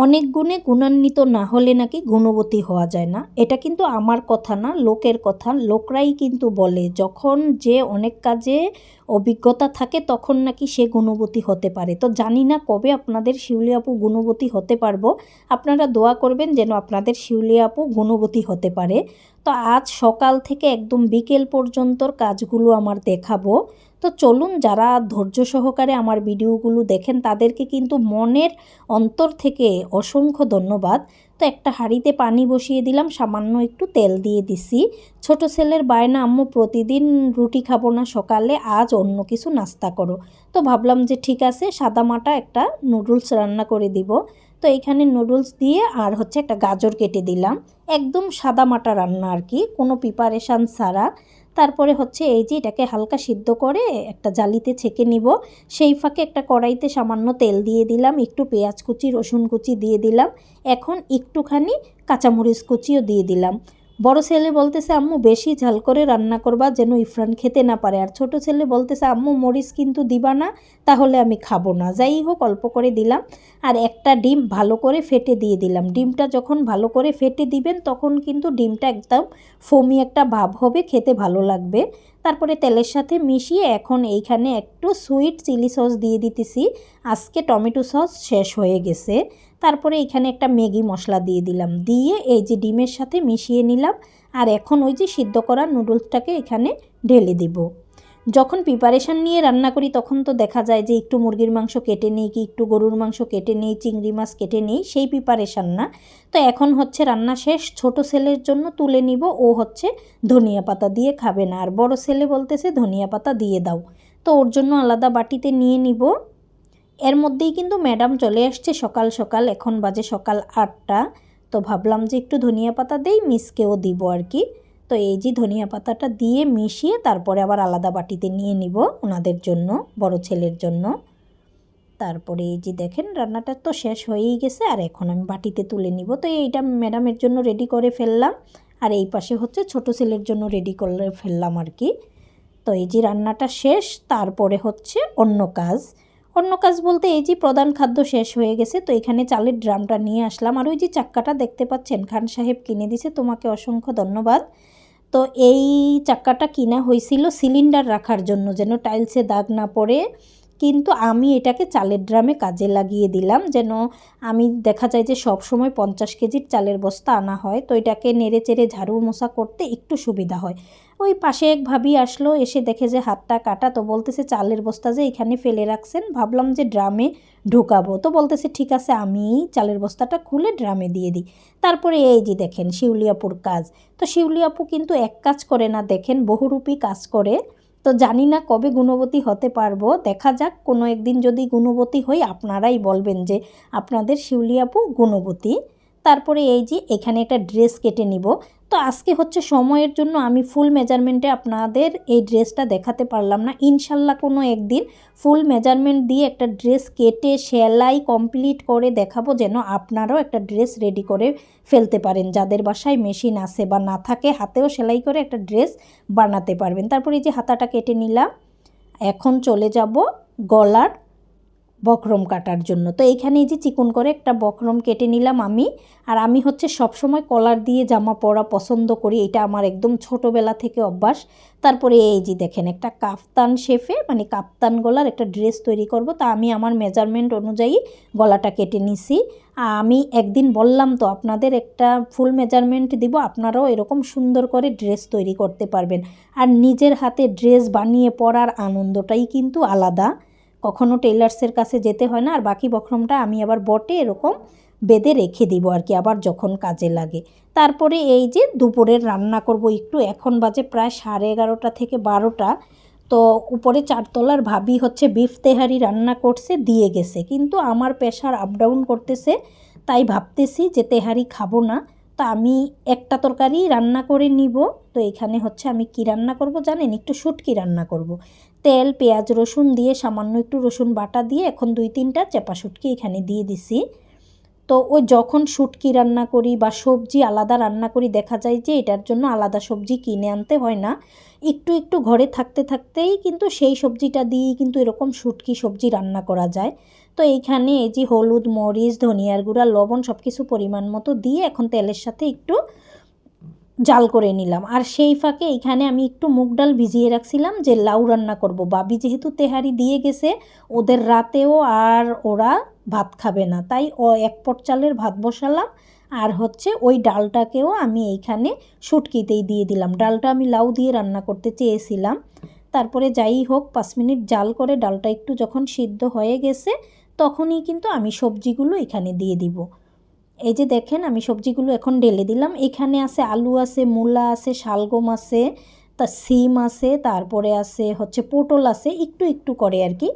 অনেক গুণে গুণান্বিত না হলে নাকি গুণবতী হওয়া যায় না। এটা কিন্তু আমার কথা না, লোকের কথা। লোকরাই কিন্তু বলে, যখন যে অনেক কাজে অভিজ্ঞতা থাকে, তখন নাকি সে গুণবতী হতে পারে। তো জানি না কবে আপনাদের শিউলি আপু গুণবতী হতে পারব। আপনারা দোয়া করবেন যেন আপনাদের শিউলি আপু গুণবতী হতে পারে। তো আজ সকাল থেকে একদম বিকেল পর্যন্তর কাজগুলো আমার দেখাবো। তো চলুন, যারা ধৈর্য সহকারে আমার ভিডিওগুলো দেখেন, তাদেরকে কিন্তু মনের অন্তর থেকে অসংখ্য ধন্যবাদ। একটা হাঁড়িতে পানি বসিয়ে দিলাম, সামান্য একটু তেল দিয়ে দিছি। ছোট ছেলের বায়না, আম্মু, প্রতিদিন রুটি খাব না সকালে, আজ অন্য কিছু নাস্তা করো। তো ভাবলাম যে ঠিক আছে, সাদামাটা একটা নুডলস রান্না করে দিব। তো এইখানে নুডলস দিয়ে আর হচ্ছে একটা গাজর কেটে দিলাম। একদম সাদা মাটা রান্না আর কি, কোনো প্রিপারেশান ছাড়া। তারপরে হচ্ছে এই যে এটাকে হালকা সিদ্ধ করে একটা জালিতে ছেঁকে নিব। সেই ফাঁকে একটা কড়াইতে সামান্য তেল দিয়ে দিলাম, একটু পেঁয়াজ কুচি, রসুন কুচি দিয়ে দিলাম। এখন একটুখানি কাঁচামরিচ কুচিও দিয়ে দিলাম। বড় ছেলে বলতেছে, আম্মু, বেশি ঝাল করে রান্না করবা যেন ইফরান খেতে না পারে। আর ছোট ছেলে বলতেছে, আম্মু, মরিচ কিন্তু দিবা না, তাহলে আমি খাব না। যাই হোক, অল্প করে দিলাম। আর একটা ডিম ভালো করে ফেটে দিয়ে দিলাম। ডিমটা যখন ভালো করে ফেটে দিবেন, তখন কিন্তু ডিমটা একদম ফোমি একটা ভাব হবে, খেতে ভালো লাগবে। তারপরে তেলের সাথে মিশিয়ে এখন এইখানে একটু সুইট চিলি সস দিয়ে দিতেছি। আজকে টমেটো সস শেষ হয়ে গেছে। তারপরে এখানে একটা ম্যাগি মশলা দিয়ে দিলাম। দিয়ে এই যে ডিমের সাথে মিশিয়ে নিলাম। আর এখন ওই যে সিদ্ধ করা নুডলসটাকে এখানে ঢেলে দিব। যখন প্রিপারেশান নিয়ে রান্না করি, তখন তো দেখা যায় যে একটু মুরগির মাংস কেটে নেই কি একটু গরুর মাংস কেটে নেই, চিংড়ি মাছ কেটে নেই, সেই প্রিপারেশান না। তো এখন হচ্ছে রান্না শেষ, ছোট ছেলের জন্য তুলে নিব, ও হচ্ছে ধনিয়া পাতা দিয়ে খাবে না। আর বড় ছেলে বলতেছে, ধনিয়া পাতা দিয়ে দাও। তো ওর জন্য আলাদা বাটিতে নিয়ে নিব। এর মধ্যেই কিন্তু ম্যাডাম চলে আসছে সকাল সকাল, এখন বাজে সকাল আটটা। তো ভাবলাম যে একটু ধনিয়া পাতা দেই, মিসকেও দিব আর কি। তো এই যে ধনিয়া পাতাটা দিয়ে মিশিয়ে তারপরে আবার আলাদা বাটিতে নিয়ে নিব ওনাদের জন্য, বড় ছেলের জন্য। তারপরে এই যে দেখেন রান্নাটা তো শেষ হয়েই গেছে, আর এখন আমি বাটিতে তুলে নিব। তো এইটা ম্যাডামের জন্য রেডি করে ফেললাম, আর এই পাশে হচ্ছে ছোট ছেলের জন্য রেডি করে ফেললাম আর কি। তো এই যে রান্নাটা শেষ, তারপরে হচ্ছে অন্য কাজ। অন্য কাজ বলতে এই যে প্রধান খাদ্য শেষ হয়ে গেছে, তো এখানে চালের ড্রামটা নিয়ে আসলাম। আর ওই যে চাক্কাটা দেখতে পাচ্ছেন, খান সাহেব কিনে দিছে, তোমাকে অসংখ্য ধন্যবাদ। তো এই চাক্কাটা কিনা হয়েছিল সিলিন্ডার রাখার জন্য যেন টাইলসে দাগ না পড়ে। কিন্তু আমি এটাকে চালের ড্রামে কাজে লাগিয়ে দিলাম, যেন আমি দেখা যায় যে সব সময় পঞ্চাশ কেজির চালের বস্তা আনা হয়, তো এটাকে নেড়ে চেড়ে ঝাড়ু মশা করতে একটু সুবিধা হয়। ওই পাশে এক ভাবি আসলো, এসে দেখে যে হাতটা কাটা, তো বলতেছে চালের বস্তা যে এখানে ফেলে রাখছেন, ভাবলাম যে ড্রামে ঢোকাবো, তো বলতেছে ঠিক আছে আমি চালের বস্তাটা খুলে ড্রামে দিয়ে দিই। তারপরে এই যে দেখেন শিউলিয়াপুর কাজ। তো শিউলিয়াপু কিন্তু এক কাজ করে না, দেখেন বহুরূপী কাজ করে। তো জানি না কবে গুণবতী হতে পারব। দেখা যাক, কোনো একদিন যদি গুণবতী হই, আপনারাই বলবেন যে আপনাদের শিউলি আপু গুণবতী। তারপরে এই যে এখানে একটা ড্রেস কেটে নিব। তো আজকে হচ্ছে সময়ের জন্য আমি ফুল মেজারমেন্টে আপনাদের এই ড্রেসটা দেখাতে পারলাম না। ইনশাল্লাহ কোনো একদিন ফুল মেজারমেন্ট দিয়ে একটা ড্রেস কেটে সেলাই কমপ্লিট করে দেখাবো যেন আপনারাও একটা ড্রেস রেডি করে ফেলতে পারেন। যাদের বাসায় মেশিন আছে বা না থাকে, হাতেও সেলাই করে একটা ড্রেস বানাতে পারবেন। তারপরে এই যে হাতাটা কেটে নিলাম। এখন চলে যাব গলার বক্রম কাটার জন্য। তো এইখানে এই যে চিকন করে একটা বক্রম কেটে নিলাম আমি। আর আমি হচ্ছে সব সময় কলার দিয়ে জামা পরা পছন্দ করি। এটা আমার একদম ছোটোবেলা থেকে অভ্যাস। তারপরে এই যে দেখেন, একটা কাফতান শেফে মানে কাপ্তান গলার একটা ড্রেস তৈরি করব। তা আমি আমার মেজারমেন্ট অনুযায়ী গলাটা কেটে নিছি। আমি একদিন বললাম তো আপনাদের একটা ফুল মেজারমেন্ট দিব। আপনারাও এরকম সুন্দর করে ড্রেস তৈরি করতে পারবেন। আর নিজের হাতে ড্রেস বানিয়ে পরার আনন্দটাই কিন্তু আলাদা। কখনও টেলার্সের কাছে যেতে হয় না, আর বাকি বক্রমটা আমি আবার বটে এরকম বেঁধে রেখে দিব আর কি, আবার যখন কাজে লাগে। তারপরে এই যে দুপুরের রান্না করব একটু, এখন বাজে প্রায় সাড়ে এগারোটা থেকে বারোটা, তো উপরে চারতলার ভাবি হচ্ছে বিফ তেহারি রান্না করছে, দিয়ে গেছে। কিন্তু আমার প্রেশার আপ ডাউন করতেছে, তাই ভাবতেছি যে তেহারি খাব না। তো আমি একটা তরকারি রান্না করে নিব। তো এখানে হচ্ছে আমি কি রান্না করব জানেন? একটু শুটকি রান্না করব। তেল, পেঁয়াজ, রসুন দিয়ে সামান্য একটু রসুন বাটা দিয়ে এখন দুই তিনটা চেপা শুটকি এখানে দিয়ে দিছি। তো ওই যখন শুটকি রান্না করি বা সবজি আলাদা রান্না করি, দেখা যায় যে এটার জন্য আলাদা সবজি কিনে আনতে হয় না। একটু একটু ঘরে থাকতে থাকতেই কিন্তু সেই সবজিটা দিয়েই কিন্তু এরকম শুটকি সবজি রান্না করা যায়। তো এইখানে এই যে হলুদ, মরিচ, ধনিয়ার গুঁড়া, লবণ সব কিছু পরিমাণ মতো দিয়ে এখন তেলের সাথে একটু জাল করে নিলাম। আর সেই ফাঁকে এখানে আমি একটু মুগ ডাল ভিজিয়ে রাখছিলাম যে লাউ রান্না করব। বাবি যেহেতু তেহারি দিয়ে গেছে, ওদের রাতেও আর ওরা ভাত খাবে না। তাই ও এক পট চালের ভাত বসালাম। আর হচ্ছে ওই ডালটাকেও আমি এইখানে শুটকিতেই দিয়ে দিলাম। ডালটা আমি লাউ দিয়ে রান্না করতে চেয়েছিলাম। তারপরে যাই হোক, পাঁচ মিনিট জাল করে ডালটা একটু যখন সিদ্ধ হয়ে গেছে, তখনই কিন্তু আমি সবজিগুলো এখানে দিয়ে দিব। এই যে দেখেন, আমি সবজিগুলো এখন ঢেলে দিলাম। এখানে আছে আলু আছে, মূলা আছে, শালগম আছে তা সিম আছে, তারপরে আছে হচ্ছে পটল আছে, একটু একটু করে আর কি।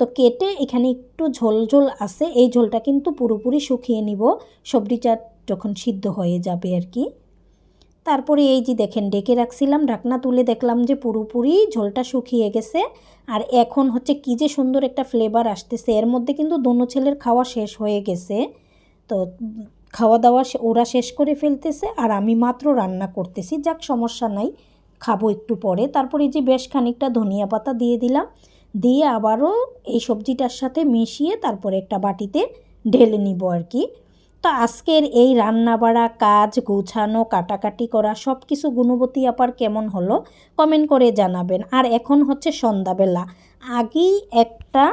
তো কেটে এখানে একটু ঝোল ঝোল আছে, এই ঝোলটা কিন্তু পুরোপুরি শুকিয়ে নিব সবজিটা যখন সিদ্ধ হয়ে যাবে আর কি। তারপরে এই যে দেখেন, ডেকে রাখছিলাম, ঢাকনা তুলে দেখলাম যে পুরোপুরি ঝোলটা শুকিয়ে গেছে। আর এখন হচ্ছে কী যে সুন্দর একটা ফ্লেভার আসতেছে, এর মধ্যে কিন্তু দোনো ছেলের খাওয়া শেষ হয়ে গেছে। তো খাওয়া দাওয়া ওরা শেষ করে ফেলতেছে, আর আমি মাত্র রান্না করতেছি, যাক সমস্যা নাই, খাব একটু পরে। তারপরে যে বেশ খানিকটা ধনিয়া পাতা দিয়ে দিলাম দিয়ে আবারও এই সবজিটার সাথে মিশিয়ে তারপরে একটা বাটিতে ঢেলে নিব আর কি। তো আজকের এই রান্না বাড়া কাজ, গুছানো, কাটাকাটি করা সব কিছু গুণবতী আপার কেমন হলো কমেন্ট করে জানাবেন। আর এখন হচ্ছে সন্ধ্যাবেলা। আগেই একটা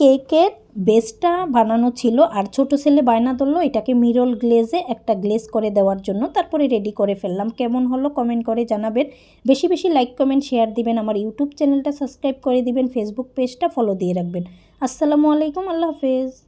কেকের বেসটা বানানো ছিল আর ছোট ছেলে বায়না ধরলো, এটাকে মিরল গ্লেজে একটা গ্লেজ করে দেওয়ার জন্য। তারপরে রেডি করে ফেললাম। কেমন হলো কমেন্ট করে জানাবেন। বেশি বেশি লাইক, কমেন্ট, শেয়ার দিবেন। আমার ইউটিউব চ্যানেলটা সাবস্ক্রাইব করে দিবেন। ফেসবুক পেজটা ফলো দিয়ে রাখবেন। আসসালামু আলাইকুম। আল্লাহ হাফেজ।